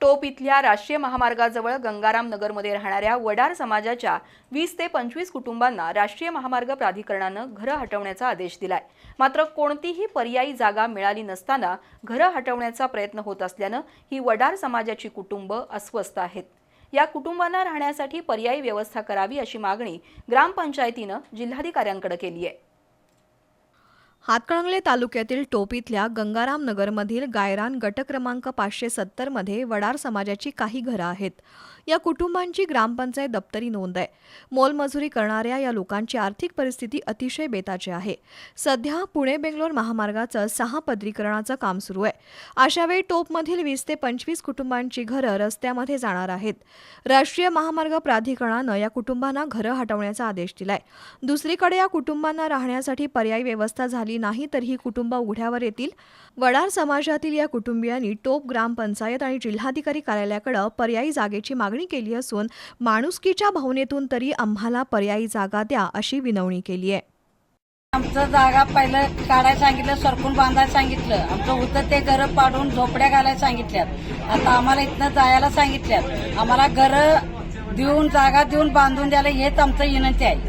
टोप इथल्या राष्ट्रीय महामार्गाजवळ गंगाराम नगरमध्ये राहणाऱ्या वडार समाजाच्या वीस ते पंचवीस कुटुंबांना राष्ट्रीय महामार्ग प्राधिकरणानं घरं हटवण्याचा आदेश दिलाय. मात्र कोणतीही पर्यायी जागा मिळाली नसताना घरं हटवण्याचा प्रयत्न होत असल्यानं ही वडार समाजाची कुटुंब अस्वस्थ आहेत. या कुटुंबांना राहण्यासाठी पर्यायी व्यवस्था करावी अशी मागणी ग्रामपंचायतीनं जिल्हाधिकाऱ्यांकडे केली आहे. हातकणंगले तालुक्यातील टोपीतल्या गंगाराम नगरमधील गायरान गट क्रमांक पाचशे सत्तरमध्ये वडार समाजाची काही घरं आहेत. या कुटुंबांची ग्रामपंचायत दप्तरी नोंद आहे. मोलमजुरी करणाऱ्या या लोकांची आर्थिक परिस्थिती अतिशय बेताची आहे. सध्या पुणे बेंगलोर महामार्गाचं सहा पदरीकरणाचं काम सुरू आहे. अशावेळी टोपमधील वीस ते पंचवीस कुटुंबांची घरं रस्त्यामध्ये जाणार आहेत. राष्ट्रीय महामार्ग प्राधिकरणानं या कुटुंबांना घरं हटवण्याचा आदेश दिलाय. दुसरीकडे या कुटुंबांना राहण्यासाठी पर्यायी व्यवस्था झाली नाही तर ही कुटुंब उघड्यावर येतील. वडार समाजातील या कुटुंबियांनी टोप ग्रामपंचायत आणि जिल्हाधिकारी कार्यालयाकडे पर्यायी जागेची मागणी केली असून माणुसकीच्या भावनेतून तरी आम्हाला पर्यायी जागा द्या अशी विनवणी केली आहे. आमचं जागा पहिलं काढायला सांगितलं सरकून बांधायला सांगितलं. आमचं होतं ते घरं पाडून झोपड्या घालायला सांगितल्यात. आता आम्हाला इथनं जायला सांगितल्यात. आम्हाला घरं देऊन जागा देऊन बांधून द्यायला हेच आमचं विनंती आहे.